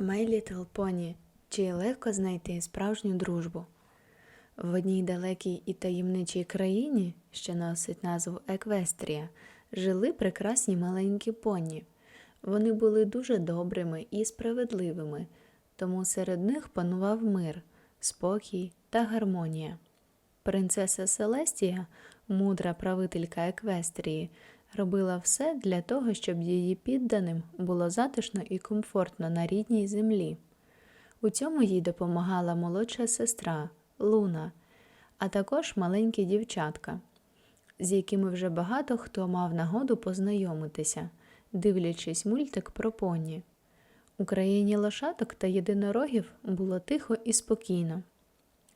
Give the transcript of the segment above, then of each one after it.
My Little Pony. Чи легко знайти справжню дружбу? В одній далекій і таємничій країні, що носить назву Еквестрія, жили прекрасні маленькі поні. Вони були дуже добрими і справедливими, тому серед них панував мир, спокій та гармонія. Принцеса Селестія, мудра правителька Еквестрії, робила все для того, щоб її підданим було затишно і комфортно на рідній землі. У цьому їй допомагала молодша сестра Луна, а також маленькі дівчатка, з якими вже багато хто мав нагоду познайомитися, дивлячись мультик про поні. У країні лошаток та єдинорогів було тихо і спокійно.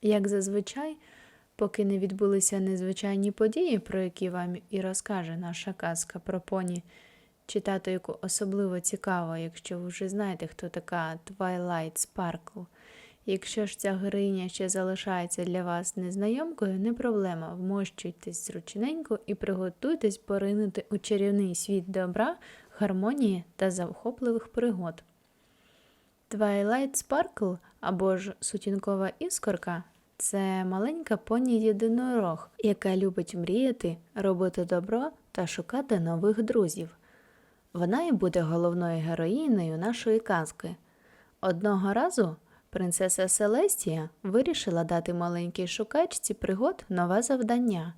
Як зазвичай, поки не відбулися незвичайні події, про які вам і розкаже наша казка про поні, читати яку особливо цікаво, якщо ви вже знаєте, хто така Twilight Sparkle. Якщо ж ця героїня ще залишається для вас незнайомкою, не проблема. Вмощуйтесь зручненько і приготуйтесь поринути у чарівний світ добра, гармонії та захопливих пригод. Twilight Sparkle або ж сутінкова іскорка це маленька поні єдинорог, яка любить мріяти, робити добро та шукати нових друзів. Вона і буде головною героїнею нашої казки. Одного разу принцеса Селестія вирішила дати маленькій шукачці пригод нове завдання.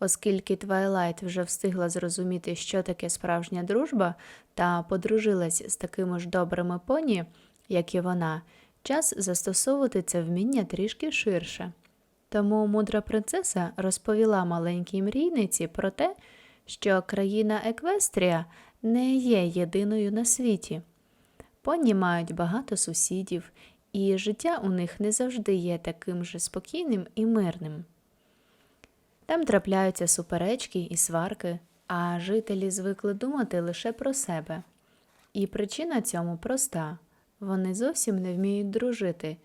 Оскільки Твайлайт вже встигла зрозуміти, що таке справжня дружба, та подружилась з такими ж добрими поні, як і вона, час застосовувати це вміння трішки ширше. Тому мудра принцеса розповіла маленькій мрійниці про те, що країна Еквестрія не є єдиною на світі. Поні мають багато сусідів, і життя у них не завжди є таким же спокійним і мирним. Там трапляються суперечки і сварки, а жителі звикли думати лише про себе. І причина цьому проста вони зовсім не вміють дружити,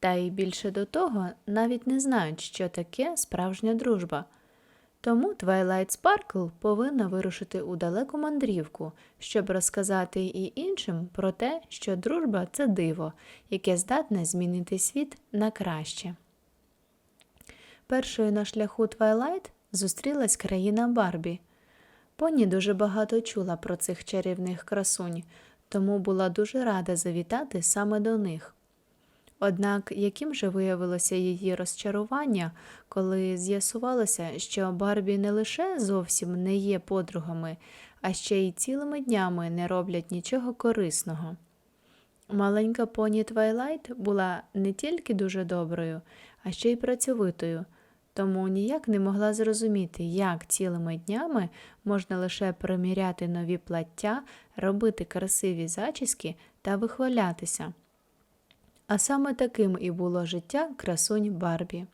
та й більше до того навіть не знають, що таке справжня дружба. Тому Twilight Sparkle повинна вирушити у далеку мандрівку, щоб розказати і іншим про те, що дружба це диво, яке здатне змінити світ на краще. Першою на шляху Твайлайт зустрілась країна Барбі. Поні дуже багато чула про цих чарівних красунь, тому була дуже рада завітати саме до них. Однак, яким же виявилося її розчарування, коли з'ясувалося, що Барбі не лише зовсім не є подругами, а ще й цілими днями не роблять нічого корисного. Маленька поні Твайлайт була не тільки дуже доброю, а ще й працьовитою, тому ніяк не могла зрозуміти, як цілими днями можна лише приміряти нові плаття, робити красиві зачіски та вихвалятися. А саме таким і було життя красунь Барбі.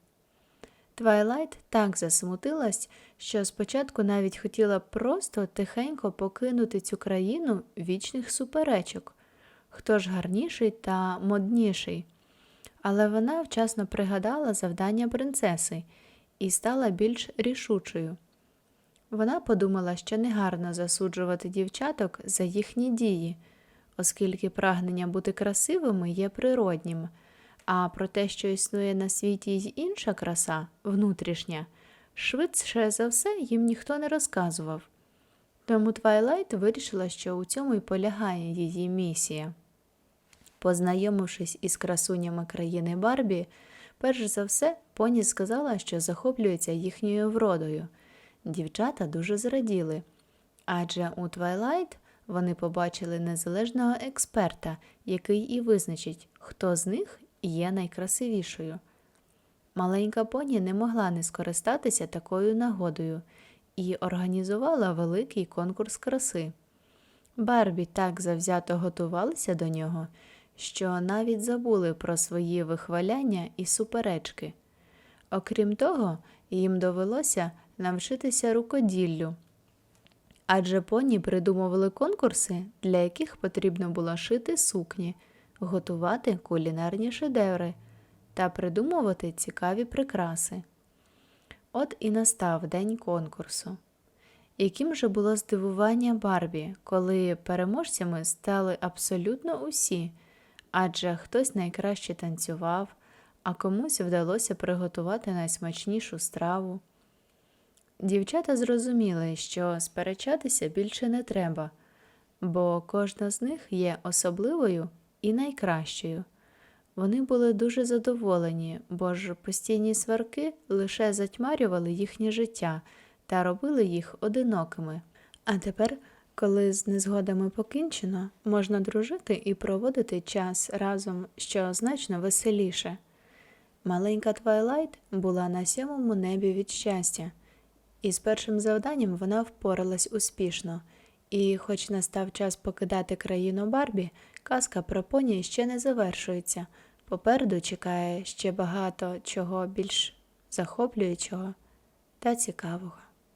Твайлайт так засмутилась, що спочатку навіть хотіла просто тихенько покинути цю країну вічних суперечок, хто ж гарніший та модніший. Але вона вчасно пригадала завдання принцеси і стала більш рішучою. Вона подумала, що негарно засуджувати дівчаток за їхні дії оскільки прагнення бути красивими є природнім, а про те, що існує на світі й інша краса, внутрішня, швидше за все їм ніхто не розказував. Тому Твайлайт вирішила, що у цьому й полягає її місія. Познайомившись із красунями країни Барбі, перш за все поні сказала, що захоплюється їхньою вродою. Дівчата дуже зраділи, адже у Твайлайт вони побачили незалежного експерта, який і визначить, хто з них є найкрасивішою. Маленька поні не могла не скористатися такою нагодою і організувала великий конкурс краси. Барбі так завзято готувалися до нього, що навіть забули про свої вихваляння і суперечки. Окрім того, їм довелося навчитися рукоділлю адже поні придумували конкурси, для яких потрібно було шити сукні, готувати кулінарні шедеври та придумувати цікаві прикраси. От і настав день конкурсу. Яким же було здивування Барбі, коли переможцями стали абсолютно усі, адже хтось найкраще танцював, а комусь вдалося приготувати найсмачнішу страву. Дівчата зрозуміли, що сперечатися більше не треба, бо кожна з них є особливою і найкращою. Вони були дуже задоволені, бо ж постійні сварки лише затьмарювали їхнє життя та робили їх одинокими. А тепер, коли з незгодами покінчено, можна дружити і проводити час разом, що значно веселіше. Маленька Твайлайт була на сьомому небі від щастя, і з першим завданням вона впоралась успішно. І, хоч настав час покидати країну Барбі, казка про поні ще не завершується. Попереду чекає ще багато чого більш захоплюючого та цікавого.